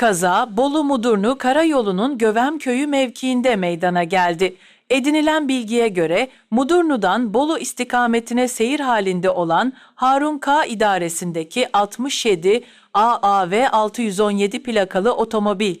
Kaza Bolu Mudurnu Karayolu'nun Gövemköyü mevkiinde meydana geldi. Edinilen bilgiye göre Mudurnu'dan Bolu istikametine seyir halinde olan Harun K idaresindeki 67 AAV 617 plakalı otomobil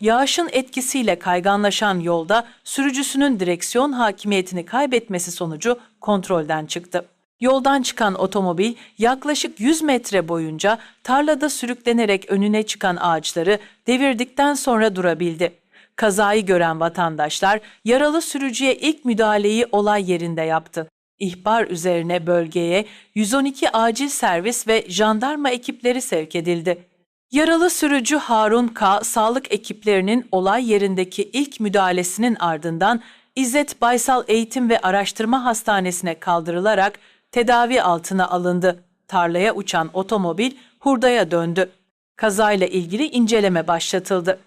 Yağışın etkisiyle kayganlaşan yolda sürücüsünün direksiyon hakimiyetini kaybetmesi sonucu kontrolden çıktı. Yoldan çıkan otomobil yaklaşık 100 metre boyunca tarlada sürüklenerek önüne çıkan ağaçları devirdikten sonra durabildi. Kazayı gören vatandaşlar yaralı sürücüye ilk müdahaleyi olay yerinde yaptı. İhbar üzerine bölgeye 112 acil servis ve jandarma ekipleri sevk edildi. Yaralı sürücü Harun K. sağlık ekiplerinin olay yerindeki ilk müdahalesinin ardından İzzet Baysal Eğitim ve Araştırma Hastanesi'ne kaldırılarak tedavi altına alındı. Tarlaya uçan otomobil hurdaya döndü. Kazayla ilgili inceleme başlatıldı.